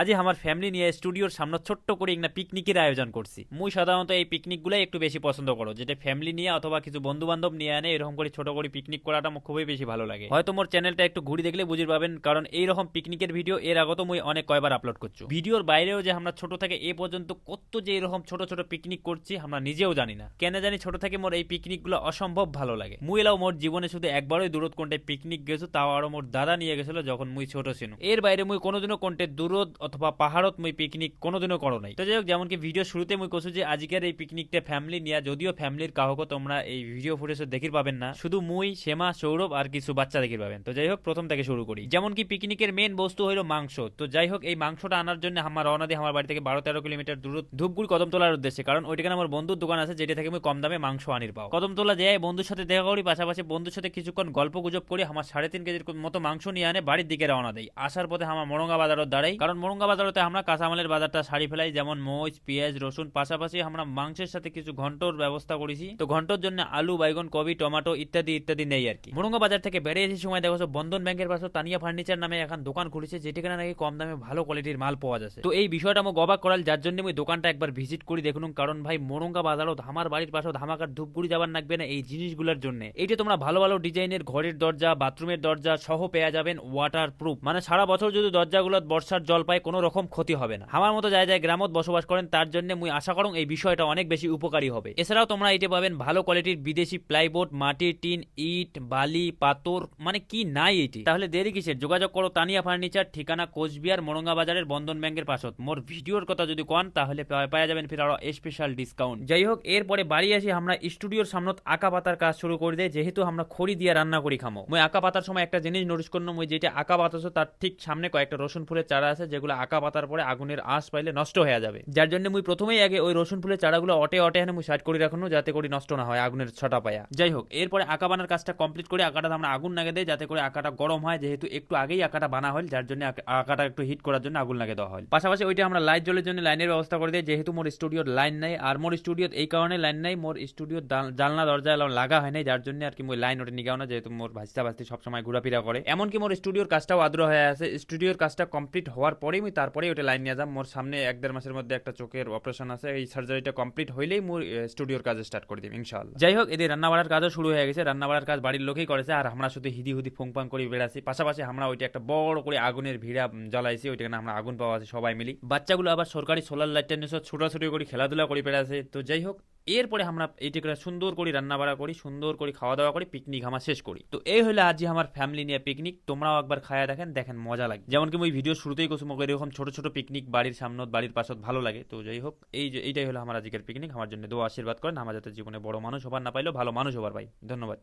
আজই আমার ফ্যামিলি নিয়ে স্টুডিওর সামনে ছোট্ট করে একটা পিকনিকের আয়োজন করছি। মুই সাধারণত এই পিকনিকগুলাই একটু বেশি পছন্দ করো, যেটা ফ্যামিলি নিয়ে অথবা কিছু বন্ধু বান্ধব নিয়ে আনে, এরকম করে ছোট করে পিকনিক করাটা আমার খুবই বেশি ভালো লাগে। হয়তো মোর চ্যানেলটা একটু ঘুরে দেখলে বুঝতে পাবেন, কারণ এইরকম পিকনিকের ভিডিও এর আগত মুই অনেক কয়বার আপলোড করছি। ভিডিওর বাইরেও যে আমরা ছোট থেকে এ পর্যন্ত কত যে এরকম ছোট ছোট পিকনিক করছি, আমরা নিজেও জানি না। কেন জানি ছোট থেকে মোর এই পিকনিকগুলো অসম্ভব ভালো লাগে। মুই এলাও মোর জীবনে শুধু একবারই দূরত কোনটে পিকনিক গেছো, তাও আরও মোর দাদা নিয়ে গেছিল যখন মুই ছোট ছিল এর বাইরে মুই কোনোদিনও কোনটে দূরত অথবা পাহাড়ত মুই পিকনিক কোনোদিনও করো নাই। তো যাই হোক যেমন কি ভিডিও শুরুতে মুই কছু যে, আজকের এই পিকনিকটা ফ্যামিলি নিয়ে, যদিও ফ্যামিলির কাহকে তোমরা এই ভিডিও ফুটেজ দেখির পাবেন না, শুধু মুই, সেমা সৌরভ আর কিছু বাচ্চা দেখির পাবেন। তো যাই হোক প্রথম থেকে শুরু করি। যেমন কি পিকনিকের মেন বস্তু হলো মাংস। তো যাই হোক, এই মাংসটা আনার জন্য আমার রওনা দিয়ে আমার বাড়ি থেকে বারো তেরো কিলোমিটার দূর ধূপগুড়ি কদম তোলার উদ্দেশ্যে, কারণ ওইটাখানে আমার বন্ধুর দোকান আছে, যেটা থেকে আমি কম দামে মাংস আনির পাও। কদম তোলা যায়, বন্ধুর সাথে দেখা করি, পাশাপাশি বন্ধুর সাথে কিছুক্ষণ গল্প গুজব করি, আমার সাড়ে তিন কেজির মতো মাংস নিয়ে আনে, বাড়ির দিকে রওনা দেয় আসার পথে আমার মোরঙ্গা বাজারত দাঁড়াই, কারণ মোরঙ্গা বাজারতে আমরা কাঁচামালের বাজারটা সারি ফেলাই, যেমন মরিচ পেঁয়াজ, রসুন, পাশাপাশি আমরা মাংসের সাথে কিছু ঘন্টর ব্যবস্থা করেছি। তো ঘন্টর জন্য আলু, বাইগন কবি টমেটো ইত্যাদি ইত্যাদি নেই আর কি। মোরঙ্গা বাজার থেকে বেড়ে এসে সময় দেখো বন্ধন ব্যাংকের পাশে তানিয়া ফার্নিচার নামে এখন দোকান খুলেছে যেটিখানে নাকি কম দামে ভালো কোয়ালিটির মাল পাওয়া যাচ্ছে। তো এই বিষয়টা আমি অবাক করাল, যার জন্য আমি দোকানটা একবার ভিজিট করি দেখুন কারণ ভাই মোরঙ্গা বাজারও আমার বাড়ির পাশেও ধামাকার ধূপগুড়ি যাবার লাগবে না এই জিনিসগুলোর জন্য। এইটা তোমরা ভালো ভালো ডিজাইনের ঘরের দরজা, বাথরুমের দরজা সহ পেয়ে যাবেন ওয়াটার প্রুফ মানে সারা বছর যদি দরজাগুলো বর্ষার জল পায় কোনো রকম ক্ষতি হবে না। আমার মতো যায় যায় গ্রামত বসবাস করেন, তার জন্য মুই আশা করুন এই বিষয়টা অনেক বেশি উপকারী হবে। এছাড়াও তোমরা এটি পাবেন ভালো কোয়ালিটির বিদেশি প্লাইবোর্ড মাটির টিন, ইট, বালি, পাথর মানে কি নাই এটি। তাহলে দেরি কিসের? যোগাযোগ করো তানিয়া ফার্নিচার, ঠিকানা কোচবিহার, মোরঙ্গা বাজারের বন্ধন ব্যাংকের পাশত। মোর ভিডিওর কথা যদি কন, তাহলে পাওয়া যাবেন ফির আরও স্পেশাল ডিসকাউন্ট যাই হোক এরপরে বাড়ি আসি, আমরা স্টুডিওর সামনত আঁকা পাতার কাজ শুরু করে দেয় যেহেতু আমরা খড়ি দিয়ে রান্না করি খামো। মই আঁকা পাতার সময় একটা জিনিস নোটিস করলাম মই যেটা আঁকা পাতাছো তার ঠিক সামনে কয়েকটা রসুন ফুলের চারা আছে, যেগুলো আঁকা পাতার পরে আগুনের আঁশ পাইলে নষ্ট হয়ে যাবে। যার জন্য মুই প্রথমেই আগে ওই রসুন ফুলের চারাগুলো অটে অটে এনে মুই সাইড করে রাখনো, যাতে করে নষ্ট না হয় আগুনের ছটা পায়া। যাই হোক, এরপরে আঁকা বানার কাজটা কমপ্লিট করে আঁকাটা আমরা আগুন লাগে দেয় যাতে করে আঁকাটা গরম হয়, যেহেতু একটু আগেই আঁকাটা বানা হয় যার জন্য আঁকাটা একটু হিট করার জন্য আগুন লাগে দেওয়া হয় পাশাপাশি ওইটা আমরা লাইট জলের জন্য লাইনের ব্যবস্থা করে দিই, যেহেতু মোর স্টুডিওর লাইন নাই, আর মোর স্টুডিওর এই কারণে লাইন নাই, মোর স্টুডিওর জানলা, দরজা লাগা হয় নাই, যার জন্য আর কি মোর লাইন ওটা নিগাও না, যেহেতু মোর ভাস্তা ভাস্তি সবসময় ঘোরাফেরা করে। এমনকি মোর স্টুডিওর কাজটাও আদ্র হয়ে আছে। স্টুডিওর কাজটা কমপ্লিট হওয়ার পরেই আমি তারপরে ওটা লাইন নিয়ে যাম। মোর সামনে এক দেড় মাসের মধ্যে একটা চোখের অপারেশন আছে। এই সার্জারিটা কমপ্লিট হইলেই মোর স্টুডিওর কাজ স্টার্ট করে দিম, ইনশাআল্লাহ। যাই হোক, এদের রান্না বাড়ার কাজও শুরু হয়ে গেছে। রান্না বাড়ার কাজ বাড়ির লোকেই করেছে। আর আমরা শুধু হিদি হুদি ফুং ফাং করে বেড়াচ্ছি। পাশাপাশি আমরা ওইটা একটা বড় করে আগুনের ভিড়া জ্বালাইছি। ওইটাকে আমরা আগুন পাওয়া আছে, সবাই মিলি। বাচ্চাগুলো আবার সরকারি সোলার লাইটটা নিয়ে সব ছোটাছুটি করে খেলাধুলা করে বেড়াচ্ছে। তো যাই হোক এরপরে আমরা এইটাকে সুন্দর করে রান্না বাড়া করি, সুন্দর করে খাওয়া দাওয়া করি পিকনিক আমার শেষ করি। তো এই হলো আজ আমার ফ্যামিলি নিয়ে পিকনিক তোমরাও একবার খায়া দেখেন দেখেন মজা লাগে। যেমন কি ওই ভিডিও শুরুতেই কোসম এরকম ছোট ছোট পিকনিক বাড়ির সামনে বাড়ির পাশত ভালো লাগে। তো যাই হোক, এই যে, এইটাই হলো আমার আজকের পিকনিক আমার জন্য দোয়া, আশীর্বাদ করেন আমার যাতে জীবনে বড় মানুষ হবার না পাইলেও ভালো মানুষ হবার ভাই ধন্যবাদ।